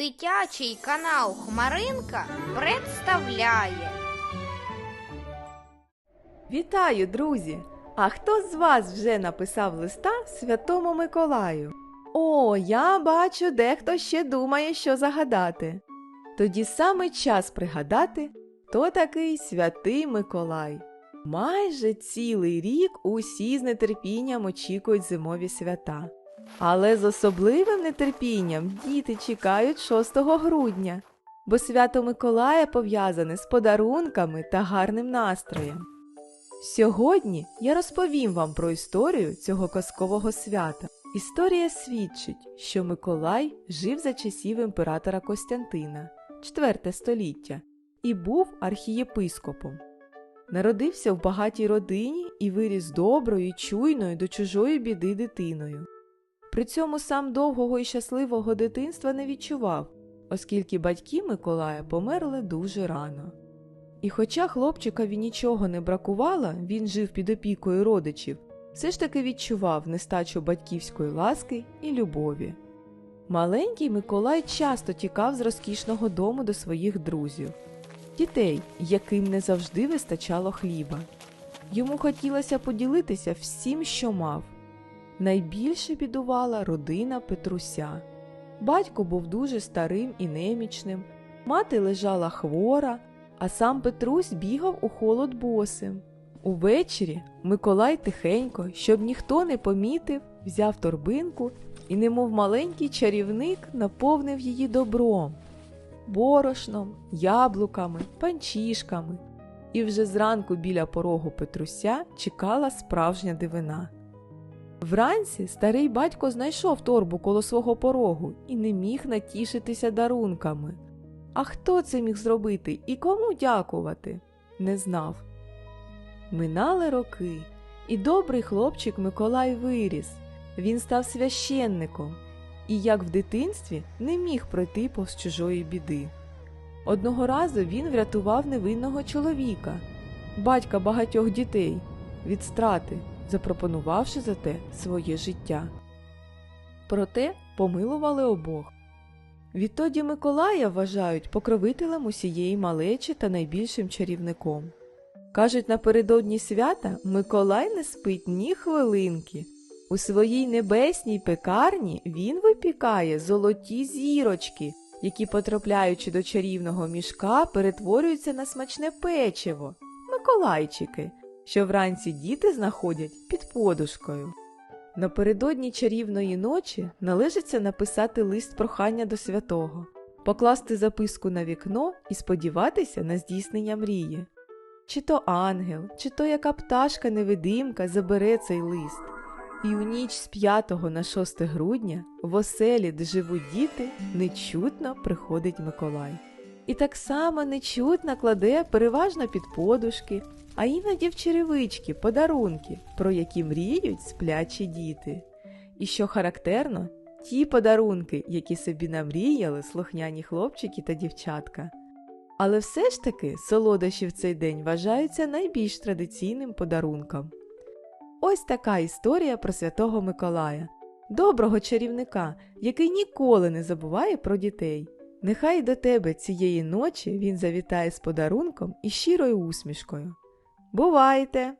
Дитячий канал Хмаринка представляє. Вітаю, друзі! А хто з вас вже написав листа Святому Миколаю? О, я бачу, дехто ще думає, що загадати. Тоді саме час пригадати, хто такий святий Миколай. Майже цілий рік усі з нетерпінням очікують зимові свята. Але з особливим нетерпінням діти чекають 6 грудня, бо свято Миколая пов'язане з подарунками та гарним настроєм. Сьогодні я розповім вам про історію цього казкового свята. Історія свідчить, що Миколай жив за часів імператора Костянтина, 4 століття, і був архієпископом. Народився в багатій родині і виріс доброю, чуйною до чужої біди дитиною. При цьому сам довгого і щасливого дитинства не відчував, оскільки батьки Миколая померли дуже рано. І хоча хлопчикові нічого не бракувало, він жив під опікою родичів, все ж таки відчував нестачу батьківської ласки і любові. Маленький Миколай часто тікав з розкішного дому до своїх друзів, дітей, яким не завжди вистачало хліба. Йому хотілося поділитися всім, що мав. Найбільше бідувала родина Петруся. Батько був дуже старим і немічним, мати лежала хвора, а сам Петрусь бігав у холод босим. Увечері Миколай тихенько, щоб ніхто не помітив, взяв торбинку і, немов маленький чарівник, наповнив її добром, борошном, яблуками, панчішками. І вже зранку біля порогу Петруся чекала справжня дивина. Вранці старий батько знайшов торбу коло свого порогу і не міг натішитися дарунками. А хто це міг зробити і кому дякувати? Не знав. Минали роки, і добрий хлопчик Миколай виріс. Він став священником і, як в дитинстві, не міг пройти повз чужої біди. Одного разу він врятував невинного чоловіка, батька багатьох дітей, від страти, запропонувавши за те своє життя. Проте помилували обох. Відтоді Миколая вважають покровителем усієї малечі та найбільшим чарівником. Кажуть, напередодні свята Миколай не спить ні хвилинки. У своїй небесній пекарні він випікає золоті зірочки, які, потрапляючи до чарівного мішка, перетворюються на смачне печиво, Миколайчики, що вранці діти знаходять під подушкою. Напередодні чарівної ночі належиться написати лист прохання до святого, покласти записку на вікно і сподіватися на здійснення мрії. Чи то ангел, чи то яка пташка невидимка забере цей лист. І у ніч з 5 на 6 грудня в оселі, де живуть діти, нечутно приходить Миколай. І так само нечутно кладе переважно під подушки, а іноді в черевички подарунки, про які мріють сплячі діти. І що характерно, ті подарунки, які собі намріяли слухняні хлопчики та дівчатка. Але все ж таки солодощі в цей день вважаються найбільш традиційним подарунком. Ось така історія про святого Миколая, доброго чарівника, який ніколи не забуває про дітей. Нехай до тебе цієї ночі він завітає з подарунком і щирою усмішкою. Бувайте!